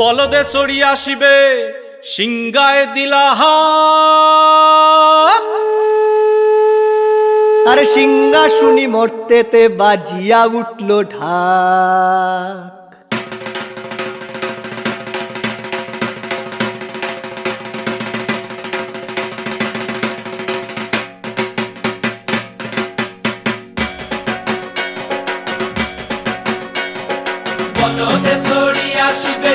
বলদে চড়ি আসিবে সিংগায় দিলা আরে সিংহাসুনি মর্তেতে বাজিয়া উঠল ঢাক। বলদে চড়ি আসিবে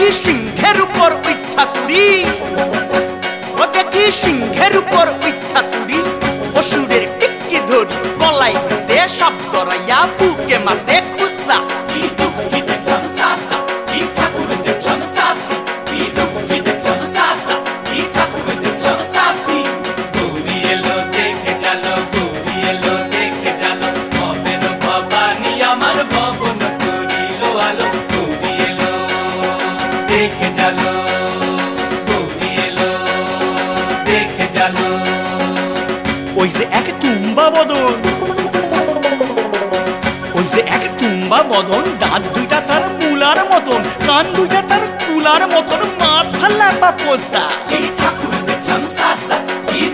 দেখি সিংহের উপর উচ্ছাসুরি ও দেখি সিংহের উপর উচ্ছাসুরি অসুরের টিক্কি ধরি গলাই সে সব সরাইয়া বুকে মাসে খুসা আমার ভবন করিল আলো। এলো দেখে ওই যে এক তুম্বা বদন। ওই যে এক তুম্বা বদন দাঁত দুইটা তার মুলার মতন কান দুইটা তার কুলার মতন মাথা লাপা পোষা। এই ঠাকুর দেখলাম সাসা এই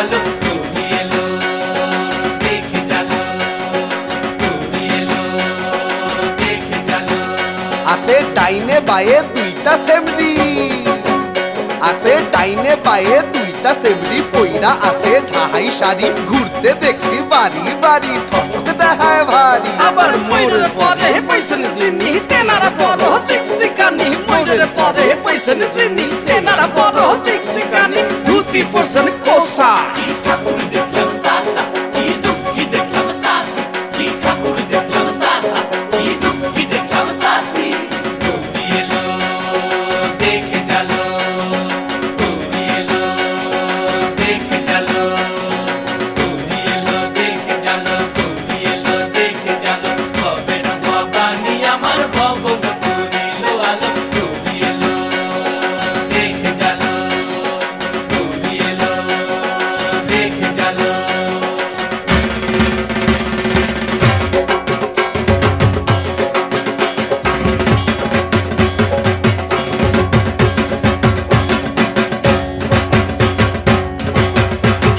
এলো দেখে এলো দেখে জালো আছে ডাইনে বায়ে দুইটা সেমরি আছে ডাইনে বায়ে দুইটা সেমরি পইরা আছে ঢাহাই শাড়ি ঘুরতে দেখছি বাড়ি বাড়ি ঠক দেখায় ভারী। আবার ময়ূরের পরে পয়সন জিনি তেনারা বড় শিক্ষিকানি। ময়ূরের পরে পয়সন জিনি তেনারা বড় শিক্ষিকানি। ধুতি পরসন কোসা এই ঠাকুর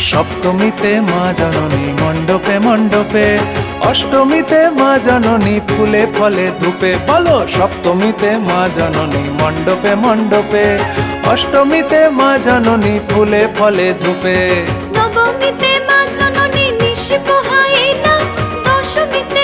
সপ্তমীতে মা জননী, মণ্ডপে মণ্ডপে। অষ্টমীতে মা জননী, ফুলে ফলে ধূপে। বলো, সপ্তমীতে মা জননী, মণ্ডপে মণ্ডপে। অষ্টমীতে মা জননী, ফুলে ফলে ধূপে। নবমীতে মা জননী নিশি পোহাইলা দশমীতে